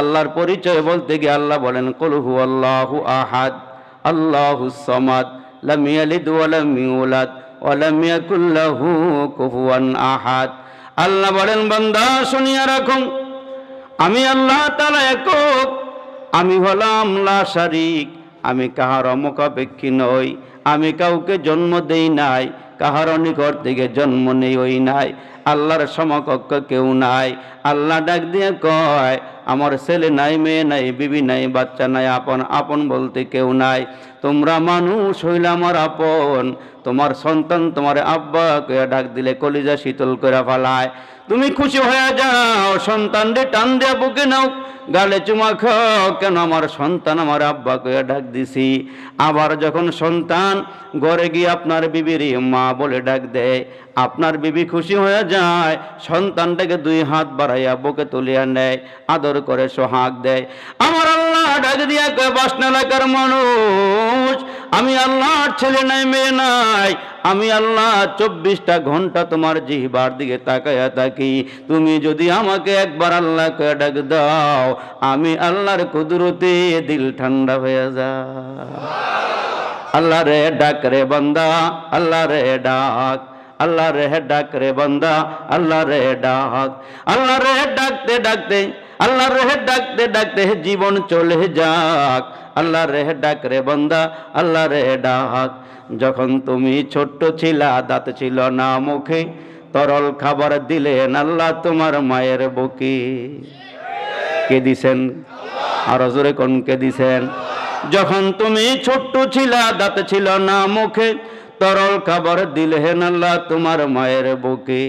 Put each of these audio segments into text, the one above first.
আল্লাহর পরিচয় বলতে গিয়ে আল্লাহ বলেন কলহু আল্লাহু আহাদ, আল্লাহু সমাদ, লাম ইয়ালিদ ওয়া লাম ইউলাদ, ওয়া লাম ইয়াকুল লাহু কুফুয়ান আহাদ। আল্লাহ বলেন, বান্দা, শুনিয়া রাখুন, আমি আল্লাহ তাআলা একক। আমি হলাম লা শারিক, আমি কাহার অমুখাপেক্ষী নই, আমি কাউকে জন্ম দেই নাই কাহার নিকট থেকে জন্ম নেই ওই নাই, আল্লাহর সমকক্ষ কেউ নাই। আল্লাহ ডাক দিয়ে কয় আমার ছেলে নাই মেয়ে নাই বিবি নাই বাচ্চা নাই আপন আপন বলতে কেউ নাই। তোমরা মানুষ হইলে আমার আপন। তোমার সন্তান তোমার আব্বা কয়ে ডাক দিলে কলিজা শীতল করে ফেলায়। তুমি খুশি হয়ে যাও সন্তান রে টান দিয়ে বুকে নাও। গালে চুমা খাও, কেন আমার সন্তান আমার আব্বা কয়ে ডাক দিছি? আবার যখন সন্তান ঘরে গিয়ে আপনার বিবির মা বলে ডাক দেয়, আপনার বিবি খুশি হয়ে যায়, সন্তানটাকে দুই হাত বাড়াইয়া বুকে তুলিয়া নেয়, আদর করে সোহাগ দেয়। আমার ডাক দিয়া কয়, বাসনা এলাকার মানুষ, আমি আল্লাহর ছেলে নাই, মেয়ে নাই। আমি আল্লাহ চব্বিশটা ঘণ্টা তোমার জিহবার দিকে তাকাইয়া থাকি। তুমি যদি আমাকে একবার আল্লাহ কয়ে, ডাক দাও, আমি আল্লাহর কুদরতে দিল ঠান্ডা হয়ে যা। আল্লাহ রে ডাক রে বান্দা, আল্লাহ রে ডাক, আল্লাহ রে ডাক রে বান্দা, আল্লাহ রে ডাক, আল্লাহ রে ডাকতে ডাকতে আল্লাহ রেহে ডাকতে ডাকতে জীবন চলে যাক। আল্লাহ রেহে ডাক রে বন্দা, আল্লাহ রেহে ডাক। যখন তুমি ছোট্ট ছিলা, দাঁত ছিল না মুখে, তরল খাবার দিলেন আল্লাহ তোমার মায়ের বুকে। কে দিছেন? আর জোরে কোন কে দিছেন? যখন তুমি ছোট্ট ছিলা, দাঁত ছিল না মুখে, তরল খাবার দিলেন আল্লাহ তোমার মায়ের বুকে।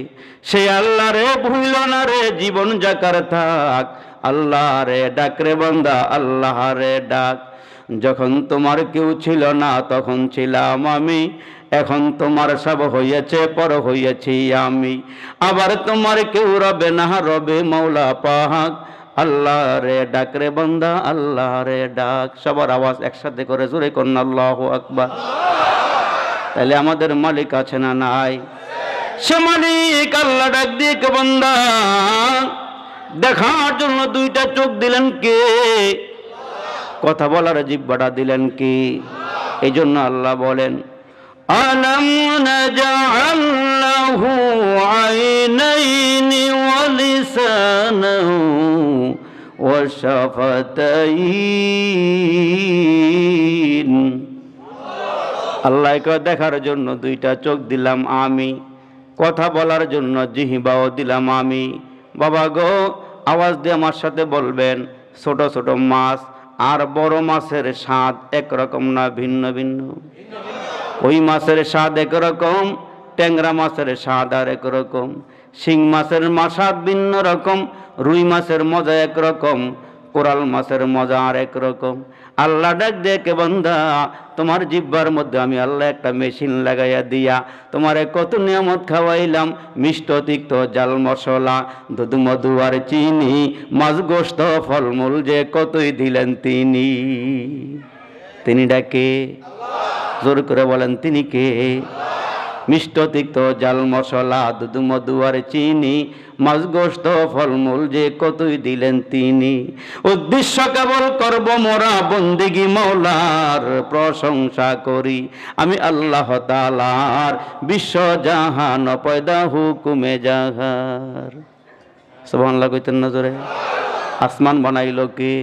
সে আল্লাহ রে ভুইল না রে, জীবন জাকার থাক। আল্লাহ রে ডাক রে বন্দা আল্লাহ রে ডাক। যখন তোমার কেউ ছিল না, তখন ছিলাম আমি। এখন তোমার সব হইয়াছে, পর হইয়াছি আমি। আবার তোমার কেউ রবে না, রবে মৌলা পাহাক আল্লাহ রে ডাক রে বন্দা আল্লাহ রে ডাক। সবার আওয়াজ একসাথে করে জোরে কন্যা আল্লাহ আকবার। তাহলে আমাদের মালিক আছে না নাই? সে মালিক আল্লাহ ডাক দিয়ে বন্দা। দেখার জন্য দুইটা চোখ দিলেন কে? কথা বলার জিব্বাটা দিলেন কি? এই জন্য আল্লাহ বলেন, আলম আল্লাহকে দেখার জন্য দুইটা চোখ দিলাম আমি, কথা বলার জন্য জিহিবাও দিলাম আমি। বাবা গো, আওয়াজ দিয়ে আমার সাথে বলবেন, ছোট ছোট মাছ আর বড় মাছের স্বাদ একরকম না ভিন্ন ভিন্ন? ওই মাছের স্বাদ একরকম, ট্যাংরা মাছের স্বাদ আর একরকম, শিং মাছের স্বাদ ভিন্ন রকম, রুই মাছের মজা একরকম, কোরাল মাছের মজা আর একরকম। আল্লাহ ডাক দেখে বন্ধা তোমার জিব্বার মধ্যে আমি আল্লাহ একটা মেশিন লাগাইয়া দিয়া তোমারে কত নিয়ামত খাওয়াইলাম, মিষ্ট তিক্ত জাল মশলা দুধ মধু আর চিনি মাছ গোস্ত ফলমূল যে কতই দিলেন তিনি। তিনি ডাকে? জোর করে বলেন, তিনি কে? মিষ্ট তিক্ত জাল মশলা দুধ মধু আর চিনি মাছ গোস্ত ফলমূল যে কতই দিলেন তিনি। উদ্দেশ্য কেবল করব মোরা বন্দিগি মৌলার প্রশংসা করি। আমি আল্লাহ তালার বিশ্ব জাহান পয়দা হুকুমে জাহার। সুবহানাল্লাহ কইতেন না জোরে? আসমান বানাইল কে?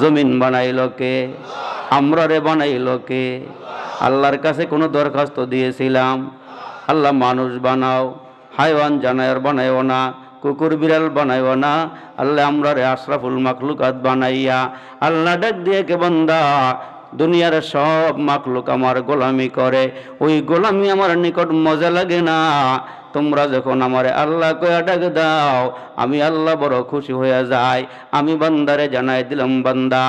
জমিন বানাইল কে? আমরারে বানাইল কে? আল্লাহর কাছে কোনো দরখাস্ত দিয়েছিলাম। আল্লাহ মানুষ বানাও, হাইওয়ান জানায়ার বানাইও না, কুকুর বিড়াল বানাইও না, আল্লাহ আমরা রে আশরাফুল মাকলুকাত বানাইয়া, আল্লাহ ডাক দিয়ে কে বন্দা, দুনিয়ার সব মাকলুক আমার গোলামি করে, ওই গোলামি আমার নিকট মজা লাগে না। তোমরা যখন আমার আল্লাহ কয়া ডাক দাও, আমি আল্লাহ বড় খুশি হয়ে যাই। আমি বান্দারে জানাই দিলাম, বান্দা,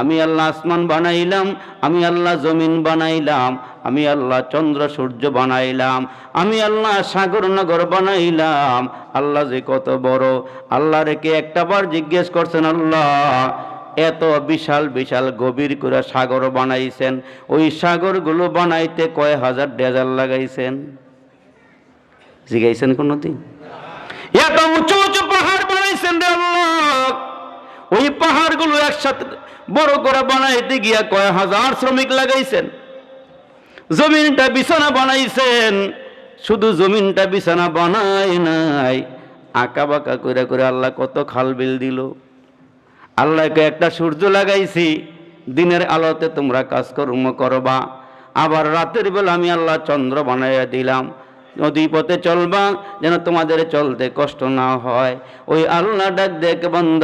আমি আল্লাহ আসমান বানাইলাম, আমি আল্লাহ জমিন বানাইলাম, আমি আল্লাহ চন্দ্র সূর্য বানাইলাম, আমি আল্লাহ সাগর নগর বানাইলাম। আল্লাহ যে কত বড় আল্লাহ রেখে একটা বার জিজ্ঞেস করছেন, আল্লাহ, এত বিশাল বিশাল গভীর করে সাগর বানাইছেন, ওই সাগরগুলো বানাইতে কয় হাজার ডেজার লাগাইছেন? জিগাইছেন কোনোদিন? এত উঁচু উঁচু পাহাড় বানাইছেন রে ওই পাহাড়গুলো একসাথে বড় করে বানাইতে গিয়া কয় হাজার শ্রমিক লাগাইছেন। জমিনটা বিছানা বানাইছেন। শুধু জমিনটা বিছানা বানাই নাই। আঁকা বাঁকা করে করে আল্লাহ কত খাল বিল দিল। আল্লাহকে একটা সূর্য লাগাইছি। দিনের আলোতে তোমরা কাজকর্ম করবা। আবার রাতের বেলা আমি আল্লাহ চন্দ্র বানাইয়া দিলাম। নদী পথে চলবা যেন তোমাদের চলতে কষ্ট না হয়। ওই আল্লাহ ডাক দেখ বন্ধ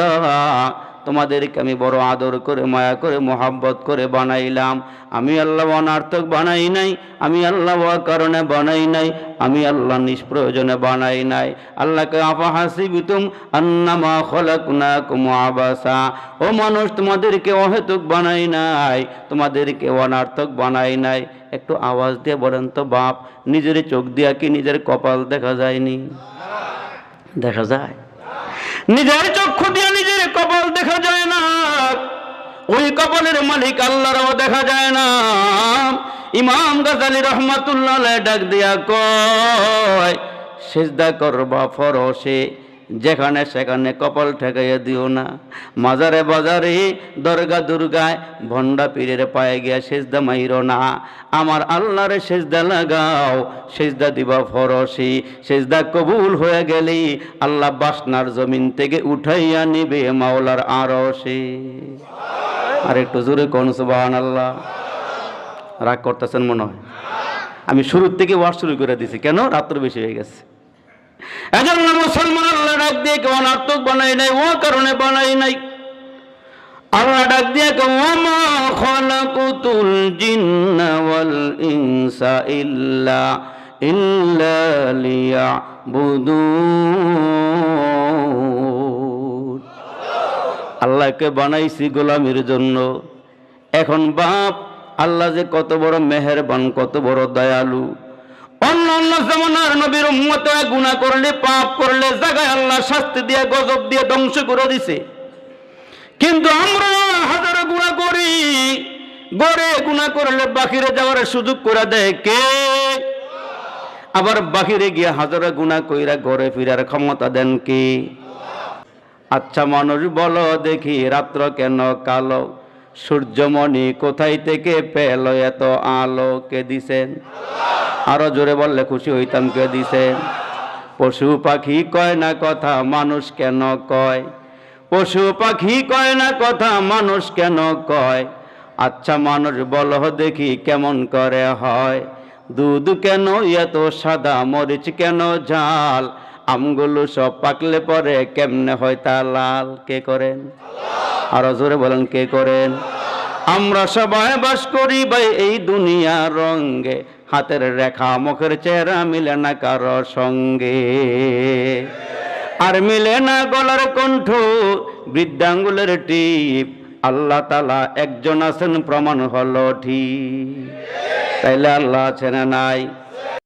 তোমাদেরকে আমি বড় আদর করে, মায়া করে, মোহাব্বত করে বানাইলাম। আমি আল্লাহ অনার্থক বানাই নাই, আমি আল্লাহ কারণে বানাই নাই, আমি আল্লাহ নিষ্প্রয়োজনে বানাই নাই। আল্লাহকে আপা হাসিবিতুম আন্নামা খলাকুনাকুম আবাসা। ও মানুষ, তোমাদেরকে অহেতুক বানাই নাই, তোমাদেরকে অনার্থক বানাই নাই। একটু আওয়াজ দিয়ে বলেন তো, বাপ, নিজের চোখ দিয়া কি নিজের কপাল দেখা যায়নি? দেখা যায়। নিজের চক্ষু দিয়ে ওই কপালের মালিক আল্লাহরও দেখা যায় না। ইমাম গাজালি রহমাতুল্লাহ ডাক দিয়া কয়, সেজদা করবা ফরসে যেখানে সেখানে কপাল ঠেকাইয়া দিও না। মাজারে বাজারে, দরগা দুর্গায়, ভণ্ডা পীরের পায়ে গিয়া সেজদা মাইর না। আমার আল্লাহরে সেজদা লাগাও, সেজদা দিবা ফরসি সেজদা কবুল হয়ে গেলি আল্লাহ বাসনার জমিন থেকে উঠাইয়া নিবে মাওলার আরসে আর একটু জোরে কোন সুবাহান আল্লাহ রাগ করতেছেন মনে হয়। আমি শুরুর থেকে ওয়ার শুরু করে দিছি, কেন? রাত্র বেশি হয়ে গেছে। এজন্য মুসলমান আল্লাহ ডাক দিয়ে কেউ অনার্থক বানাই নাই, ও কারণে বানাই নাই। আল্লাহ ডাক দিয়ে কেউ, ওমা খলাকুতুল ইনসা ইল্লা ইল্লা লিয়াবুদুন। আল্লাহকে বানাইছি গোলামির জন্য। এখন বাপ, আল্লাহ যে কত বড় মেহেরবান, কত বড় দয়ালু। অন্য অন্য জমানার নবীর গুনাহ করলে, পাপ করলে জায়গায় আল্লাহ শাস্তি দিয়ে, গজব দিয়ে ধ্বংস করে দিছে। কিন্তু আমরা হাজারো গুণা করি, গড়ে গুণা করলে বাকিরে যাওয়ার সুযোগ করে দেয় কে? আবার বাহিরে গিয়ে হাজারো গুণা কইরা ঘরে ফিরার ক্ষমতা দেন কি? আচ্ছা মানুষ বলো দেখি রাত্র কেন কালো? সূর্যমণি কোথায় থেকে পেল এত আলো? কে দিছেন? আরও জোরে বললে খুশি হইতাম, কে দিছেন? পশু পাখি কয় না কথা, মানুষ কেন কয়? পশু পাখি কয় না কথা, মানুষ কেন কয়? আচ্ছা মানুষ বলো দেখি কেমন করে হয়? দুধ কেন এত সাদা, মরিচ কেন ঝাল? আমগুলো সব পাকলে পরে কেমনে হয় তা লাল, কে করেন? আরও জোরে বলেন, কে করেন? আমরা সবাই বাস করি ভাই এই দুনিয়া রঙ্গে। হাতের রেখা, মুখের চেহারা মিলে না কারও সঙ্গে। আর মিলে না গলার কণ্ঠ, বৃদ্ধাঙ্গুলের টিপ। আল্লাহ তালা একজন আছেন, প্রমাণ হলো ঠিক। তাইলে আল্লাহ আছে না নাই?